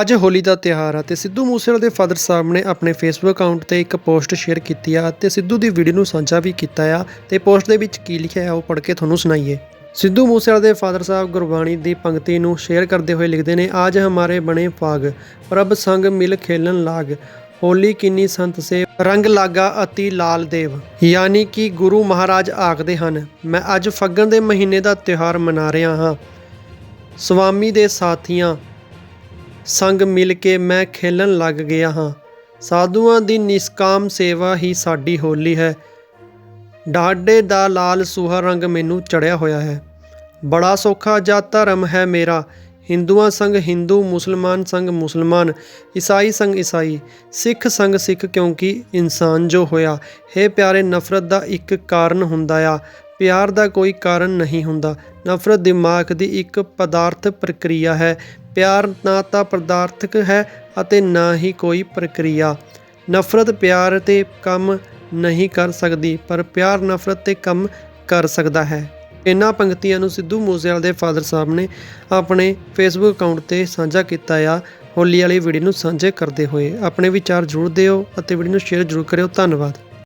ਅੱਜ ਹੋਲੀ ਦਾ ਤਿਉਹਾਰ ਆ ਤੇ ਸਿੱਧੂ ਮੂਸੇਵਾਲੇ ਦੇ ਫਾਦਰ ਸਾਹਿਬ ਨੇ ਆਪਣੇ ਫੇਸਬੁੱਕ ਅਕਾਊਂਟ ਤੇ ਇੱਕ ਪੋਸਟ ਸ਼ੇਅਰ ਕੀਤੀ ਆ ਤੇ ਸਿੱਧੂ ਦੀ ਵੀਡੀਓ ਨੂੰ ਸਾਂਝਾ ਵੀ ਕੀਤਾ ਆ ਤੇ ਪੋਸਟ ਦੇ ਵਿੱਚ ਕੀ ਲਿਖਿਆ ਹੈ ਉਹ ਪੜ੍ਹ ਕੇ ਤੁਹਾਨੂੰ ਸੁਣਾਈਏ। ਸਿੱਧੂ ਮੂਸੇਵਾਲੇ ਦੇ ਫਾਦਰ ਸਾਹਿਬ ਗੁਰਬਾਣੀ ਦੀ ਪੰਕਤੀ ਨੂੰ ਸ਼ੇਅਰ ਕਰਦੇ ਹੋਏ ਲਿਖਦੇ ਨੇ ਆਜ ਹਮਾਰੇ ਬਣੇ ਫਾਗ, ਪ੍ਰਭ ਸੰਗ ਮਿਲ ਖੇਲਣ ਲਾਗ, ਹੋਲੀ ਕਿੰਨੀ ਸੰਤ ਸੇ, ਰੰਗ ਲਾਗਾ ਅਤੀ ਲਾਲ ਦੇਵ। ਯਾਨੀ ਕਿ ਗੁਰੂ ਮਹਾਰਾਜ ਆਖਦੇ ਹਨ, ਮੈਂ ਅੱਜ ਫੱਗਣ ਦੇ ਮਹੀਨੇ ਦਾ ਤਿਉਹਾਰ ਮਨਾ ਰਿਹਾ ਹਾਂ। ਸਵਾਮੀ ਦੇ ਸਾਥੀਆਂ ਸੰਗ ਮਿਲ ਕੇ ਮੈਂ ਖੇਲਣ ਲੱਗ ਗਿਆ ਹਾਂ। ਸਾਧੂਆਂ ਦੀ ਨਿਸਕਾਮ ਸੇਵਾ ਹੀ ਸਾਡੀ ਹੋਲੀ ਹੈ। ਡਾਡੇ ਦਾ ਲਾਲ ਸੂਹਾ ਰੰਗ ਮੈਨੂੰ ਚੜਿਆ ਹੋਇਆ ਹੈ। ਬੜਾ ਸੌਖਾ ਜਾ ਧਰਮ ਹੈ ਮੇਰਾ। ਹਿੰਦੂਆਂ ਸੰਗ ਹਿੰਦੂ, ਮੁਸਲਮਾਨ ਸੰਗ ਮੁਸਲਮਾਨ, ਈਸਾਈ ਸੰਗ ਈਸਾਈ, ਸਿੱਖ ਸੰਗ ਸਿੱਖ ਕਿਉਂਕਿ ਇਨਸਾਨ ਜੋ ਹੋਇਆ, ਹੈ ਪਿਆਰੇ ਨਫ਼ਰਤ ਦਾ ਇੱਕ ਕਾਰਨ ਹੁੰਦਾ ਆ, ਪਿਆਰ ਦਾ ਕੋਈ ਕਾਰਨ ਨਹੀਂ ਹੁੰਦਾ। ਨਫ਼ਰਤ ਦਿਮਾਗ ਦੀ ਇੱਕ ਪਦਾਰਥ ਪ੍ਰਕਿਰਿਆ ਹੈ। ਪਿਆਰ ਨਾ ਤਾਂ ਪਦਾਰਥਕ ਹੈ ਅਤੇ ਨਾ ਹੀ ਕੋਈ ਪ੍ਰਕਿਰਿਆ। ਨਫ਼ਰਤ ਪਿਆਰ ਤੇ ਕੰਮ ਨਹੀਂ ਕਰ ਸਕਦੀ, ਪਰ ਪਿਆਰ ਨਫ਼ਰਤ ਤੇ ਕੰਮ ਕਰ ਸਕਦਾ ਹੈ। ਇਹਨਾਂ ਪੰਕਤੀਆਂ ਨੂੰ ਸਿੱਧੂ ਮੂਸੇਵਾਲੇ ਦੇ ਫਾਦਰ ਸਾਹਿਬ ਨੇ ਆਪਣੇ ਫੇਸਬੁੱਕ ਅਕਾਊਂਟ ਤੇ ਸਾਂਝਾ ਕੀਤਾ ਆ। ਹੋਲੀ ਵਾਲੀ ਵੀਡੀਓ ਨੂੰ ਸਾਂਝੇ ਕਰਦੇ ਹੋਏ ਆਪਣੇ ਵਿਚਾਰ ਜ਼ਰੂਰ ਦਿਓ ਅਤੇ ਵੀਡੀਓ ਨੂੰ ਸ਼ੇਅਰ ਜ਼ਰੂਰ ਕਰਿਓ। ਧੰਨਵਾਦ।